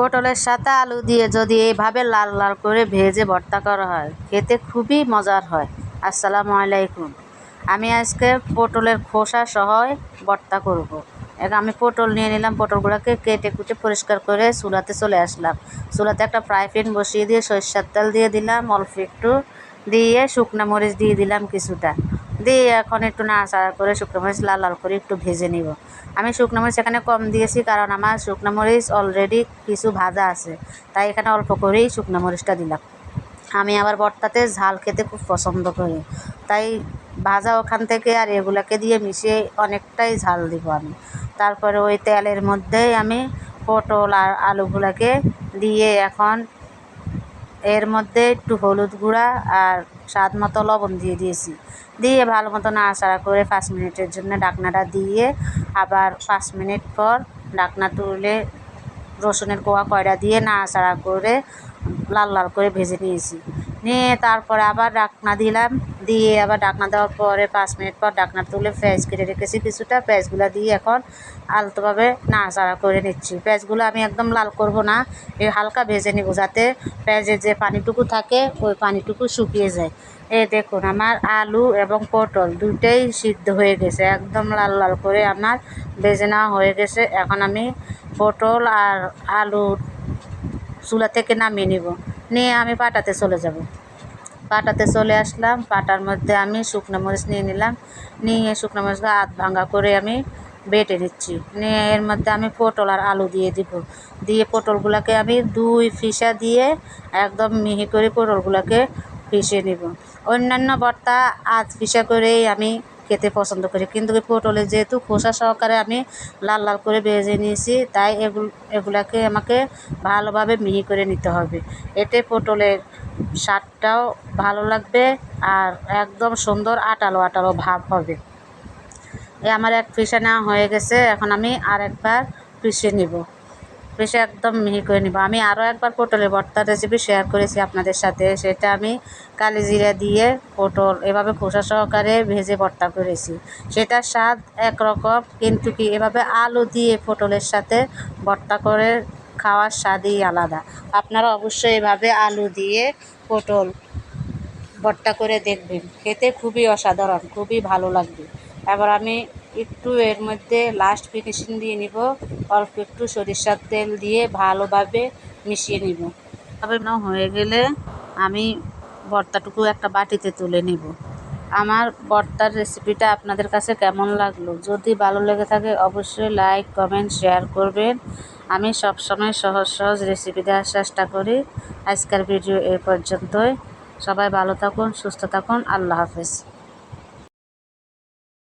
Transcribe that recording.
পটলের সাথে আলু দিয়ে যদি এইভাবে লাল লাল করে ভেজে ভর্তা করা হয়, খেতে খুবই মজার হয়। আসসালামু আলাইকুম। আমি আজকে পটলের খোসা সহ ভর্তা করব। এখন আমি পটল নিয়ে নিলাম, পটলগুলোকে কেটে কুটে পরিষ্কার করে চুলাতে চলে আসলাম। চুলাতে একটা ফ্রাই প্যান বসিয়ে দিয়ে সরিষার তেল দিয়ে দিলাম, অল্প একটু দিয়ে শুকনো মরিচ দিয়ে দিলাম কিছুটা। দিয়ে এখন একটু নাড়াচাড়া করে শুকনো মরিচ লাল লাল করে একটু ভেজে নিব। আমি শুকনো মরিচ এখানে কম দিয়েছি কারণ আমার শুকনো মরিচ অলরেডি কিছু ভাজা আছে, তাই এখানে অল্প করেই শুকনো মরিচটা দিলাম। আমি আবার ভর্তাতে ঝাল খেতে খুব পছন্দ করি, তাই ভাজা ওখান থেকে আর এগুলাকে দিয়ে মিশিয়ে অনেকটাই ঝাল দিব আমি। তারপরে ওই তেলের মধ্যেই আমি পটল আর আলুগুলাকে দিয়ে এখন এর মধ্যে একটু হলুদ গুঁড়া আর স্বাদ মতো লবণ দিয়ে দিয়েছি। দিয়ে ভালো মতো নাড়াচাড়া করে পাঁচ মিনিটের জন্য ডাকনাটা দিয়ে আবার পাঁচ মিনিট পর ডাকনা তুলে রসুনের কোয়া কয়টা দিয়ে নাড়াচাড়া করে লাল লাল করে ভেজে নিয়েছি। নিয়ে তারপরে আবার ডাকনা দিলাম, দিয়ে আবার ডাকনা দেওয়ার পরে পাঁচ মিনিট পর ডাকনা তুলে পেঁয়াজ কেটে রেখেছি কিছুটা। পেঁয়াজগুলো দিয়ে এখন আলতোভাবে নাড়াচাড়া করে নিচ্ছি। পেঁয়াজগুলো আমি একদম লাল করব না, এই হালকা ভেজে নিব যাতে পেঁয়াজের যে পানিটুকু থাকে, ওই পানিটুকু শুকিয়ে যায়। এ দেখুন আমার আলু এবং পটল দুটোই সিদ্ধ হয়ে গেছে, একদম লাল লাল করে আমার ভেজে নেওয়া হয়ে গেছে। এখন আমি পটল আর আলু চুলা থেকে নামিয়ে নিব। নিয়ে আমি পাটাতে চলে যাব। পাটাতে চলে আসলাম, পাটার মধ্যে আমি শুকনো মরিচ নিয়ে নিলাম, নিয়ে শুকনো মরিচগুলো আধ ভাঙ্গা করে আমি বেটে নিচ্ছি। নিয়ে এর মধ্যে আমি পটল আর আলু দিয়ে দিব। দিয়ে পটলগুলোকে আমি দুই ফিসা দিয়ে একদম মিহি করে পটলগুলোকে পিষে নিব। অন্যান্য ভর্তা আধ ফিসা করেই আমি খেতে পছন্দ করি। কিন্তু পটলের যেহেতু খোসা সহকারে আমি লাল লাল করে ভেজে নিয়েছি, তাই এগুলো, এগুলাকে আমাকে ভালোভাবে মিহি করে নিতে হবে। এতে পটলের স্বাদটাও ভালো লাগবে আর একদম সুন্দর আটালো আটালো ভাব হবে। এ আমার এক পিসে নেওয়া হয়ে গেছে, এখন আমি আর একবার পিষে নিব। পিষে একদম মিহি করে নিব। আমি আরও একবার পটলের ভর্তার রেসিপি শেয়ার করেছি আপনাদের সাথে। সেটা আমি কালি জিরা দিয়ে পটল এভাবে খোসা সহকারে ভেজে ভর্তা করেছি। সেটার স্বাদ একরকম, কিন্তু কি এভাবে আলু দিয়ে পটলের সাথে ভর্তা করে খাওয়ার স্বাদই আলাদা। আপনারা অবশ্যই এভাবে আলু দিয়ে পটল ভর্তা করে দেখবেন। খেতে খুবই অসাধারণ, খুবই ভালো লাগবে। এবার আমি একটু এর মধ্যে লাস্ট ফিনিশিং দিয়ে নিব। অল্প একটু সরিষার তেল দিয়ে ভালোভাবে মিশিয়ে নিব। তবে না হয়ে গেলে আমি ভর্তাটুকু একটা বাটিতে তুলে নিব। আমার ভর্তার রেসিপিটা আপনাদের কাছে কেমন লাগল? যদি ভালো লেগে থাকে, অবশ্যই লাইক কমেন্ট শেয়ার করবেন। আমি সবসময় সহজ সহজ রেসিপি দেওয়ার চেষ্টা করি। আজকের ভিডিও এ পর্যন্তই। সবাই ভালো থাকুন, সুস্থ থাকুন। আল্লাহ হাফেজ।